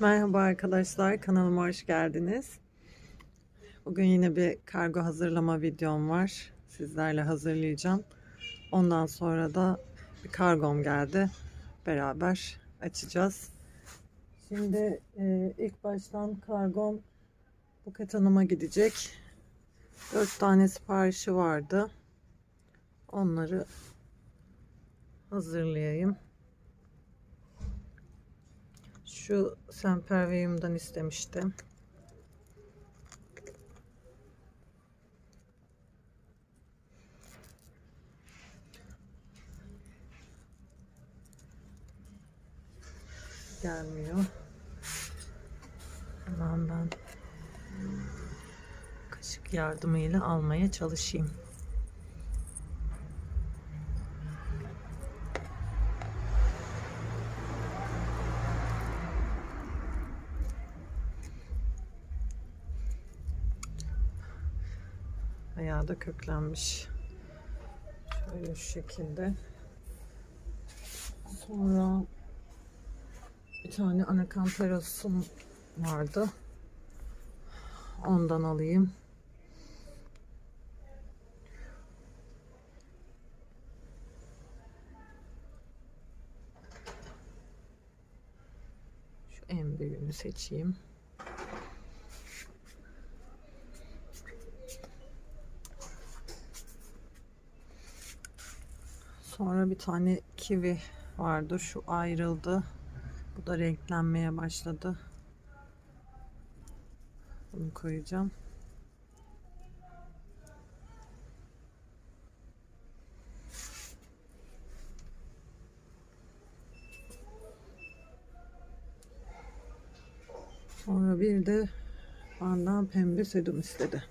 Merhaba arkadaşlar, kanalıma hoş geldiniz. Bugün yine bir kargo hazırlama videom var. Sizlerle hazırlayacağım. Ondan sonra da bir kargom geldi. Beraber açacağız. Şimdi e, ilk baştan kargom Buket Hanım'a gidecek. 4 tane siparişi vardı. Onları hazırlayayım. Şu Sempervium'dan istemiştim. Gelmiyor. Hemen ben kaşık yardımıyla almaya çalışayım. Da köklenmiş. Şöyle şu şekilde. Sonra bir tane anakanterosum vardı. Ondan alayım. Şu en büyüğünü seçeyim. Bir tane kivi vardı. Şu ayrıldı. Bu da renklenmeye başladı. Bunu koyacağım. Sonra bir de benden pembe sedum istedi.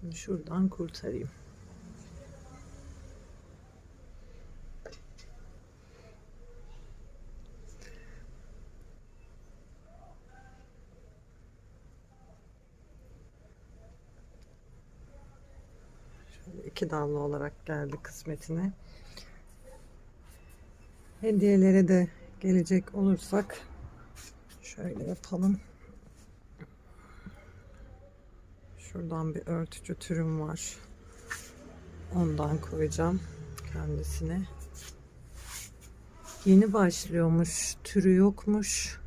Şimdi şuradan kurtarayım. Şöyle iki dallı olarak geldi kısmetine. Hediyelere de gelecek olursak şöyle yapalım. Şuradan bir örtücü türüm var. Ondan koyacağım kendisine. Yeni başlıyormuş. Türü yokmuş.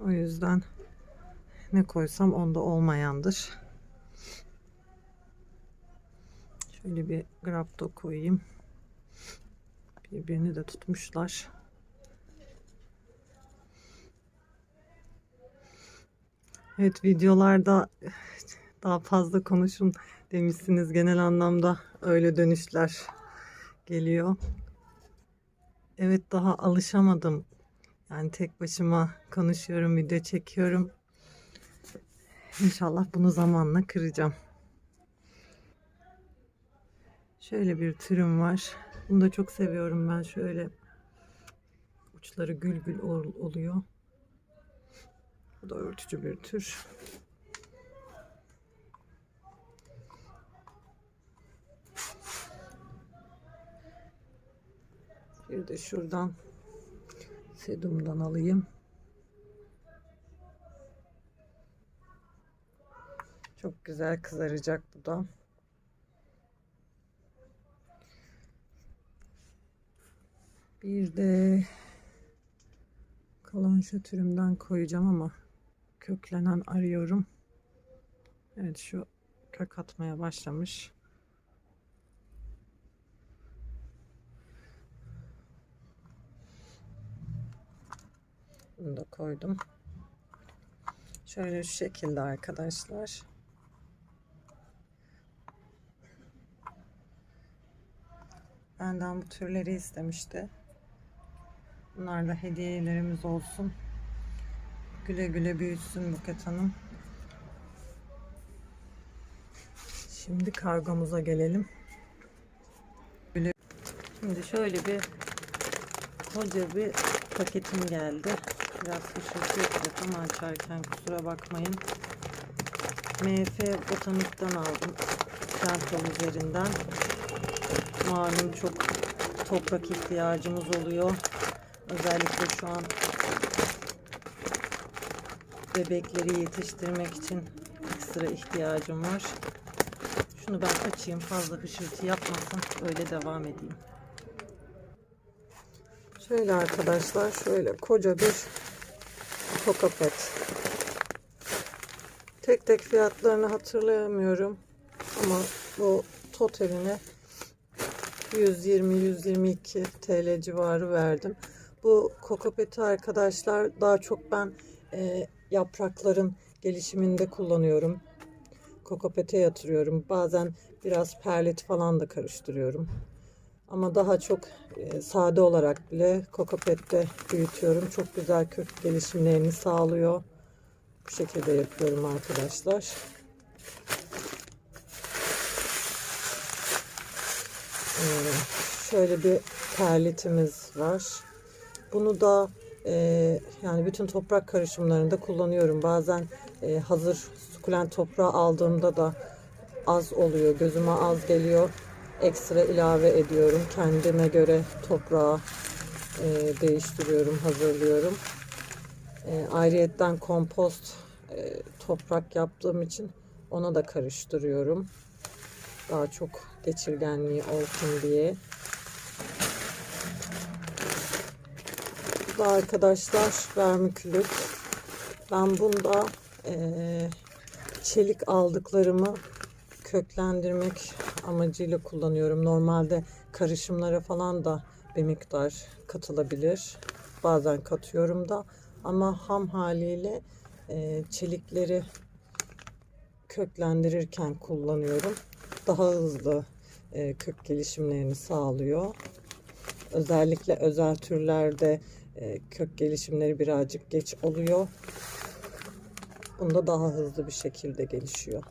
O yüzden ne koysam onda olmayandır. Şöyle bir grapto koyayım. Birbirini de tutmuşlar. Evet videolarda daha fazla konuşun demişsiniz genel anlamda öyle dönüşler geliyor. Evet daha alışamadım. Yani tek başıma konuşuyorum, video çekiyorum. İnşallah bunu zamanla kıracağım. Şöyle bir türüm var. Bunu da çok seviyorum ben. Şöyle uçları gül gül ol- oluyor. Bu da örtücü bir tür. Bir de şuradan sedumdan alayım. Çok güzel kızaracak bu da. Bir de kalonşa türümden koyacağım ama köklenen arıyorum. Evet şu kök atmaya başlamış. Bunu da koydum. Şöyle şu şekilde arkadaşlar. Benden bu türleri istemişti. Bunlar da hediyelerimiz olsun. Güle güle büyüsün Buket Hanım. Şimdi kargomuza gelelim. Şimdi şöyle bir koca bir paketim geldi. Biraz hışırtı yapacak ama açarken kusura bakmayın. MF Botanik'ten aldım. Central üzerinden. Malum çok toprak ihtiyacımız oluyor. Özellikle şu an bebekleri yetiştirmek için ekstra ihtiyacım var. Şunu ben açayım fazla hışırtı yapmasın. Öyle devam edeyim. Şöyle arkadaşlar şöyle koca bir kokopet. Tek tek fiyatlarını hatırlayamıyorum. Ama bu totaline 120-122 TL civarı verdim. Bu kokopeti arkadaşlar daha çok ben e, yaprakların gelişiminde kullanıyorum. Kokopete yatırıyorum. Bazen biraz perlit falan da karıştırıyorum. Ama daha çok e, sade olarak bile kokopette büyütüyorum. Çok güzel kök gelişimlerini sağlıyor. Bu şekilde yapıyorum arkadaşlar. Ee, şöyle bir perlitimiz var. Bunu da e, yani bütün toprak karışımlarında kullanıyorum. Bazen e, hazır sukulent toprağı aldığımda da az oluyor. Gözüme az geliyor. Ekstra ilave ediyorum. Kendime göre toprağı e, değiştiriyorum, hazırlıyorum. E, ayrıyetten kompost e, toprak yaptığım için ona da karıştırıyorum. Daha çok geçirgenliği olsun diye. Bu da arkadaşlar vermikülük. Ben bunda e, çelik aldıklarımı köklendirmek amacıyla kullanıyorum. Normalde karışımlara falan da bir miktar katılabilir. Bazen katıyorum da ama ham haliyle e, çelikleri köklendirirken kullanıyorum. Daha hızlı e, kök gelişimlerini sağlıyor. Özellikle özel türlerde e, kök gelişimleri birazcık geç oluyor. Bunda daha hızlı bir şekilde gelişiyor.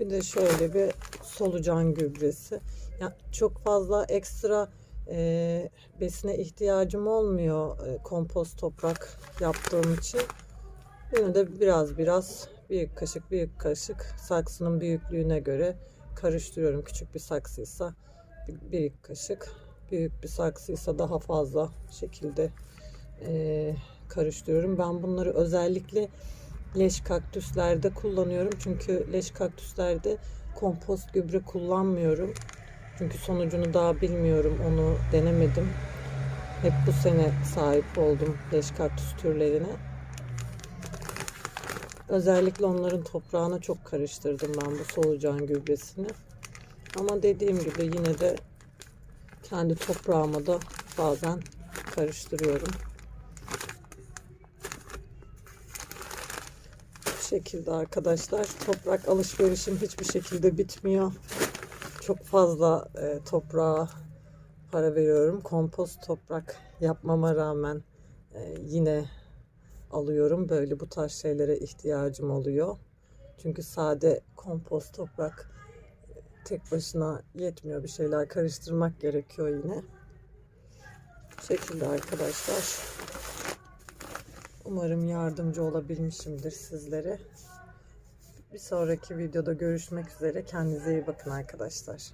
Bir de şöyle bir solucan gübresi. Ya çok fazla ekstra e, besine ihtiyacım olmuyor e, kompost toprak yaptığım için. Yine de biraz biraz büyük kaşık büyük kaşık saksının büyüklüğüne göre karıştırıyorum. Küçük bir saksıysa bir, kaşık, büyük bir saksıysa daha fazla şekilde e, karıştırıyorum. Ben bunları özellikle leş kaktüslerde kullanıyorum. Çünkü leş kaktüslerde kompost gübre kullanmıyorum. Çünkü sonucunu daha bilmiyorum. Onu denemedim. Hep bu sene sahip oldum leş kaktüs türlerine. Özellikle onların toprağına çok karıştırdım ben bu solucan gübresini. Ama dediğim gibi yine de kendi toprağıma da bazen karıştırıyorum. Bu şekilde arkadaşlar toprak alışverişim hiçbir şekilde bitmiyor. Çok fazla e, toprağa para veriyorum. Kompost toprak yapmama rağmen e, yine alıyorum. Böyle bu tarz şeylere ihtiyacım oluyor. Çünkü sade kompost toprak tek başına yetmiyor. Bir şeyler karıştırmak gerekiyor yine. Bu şekilde arkadaşlar. Umarım yardımcı olabilmişimdir sizlere. Bir sonraki videoda görüşmek üzere. Kendinize iyi bakın arkadaşlar.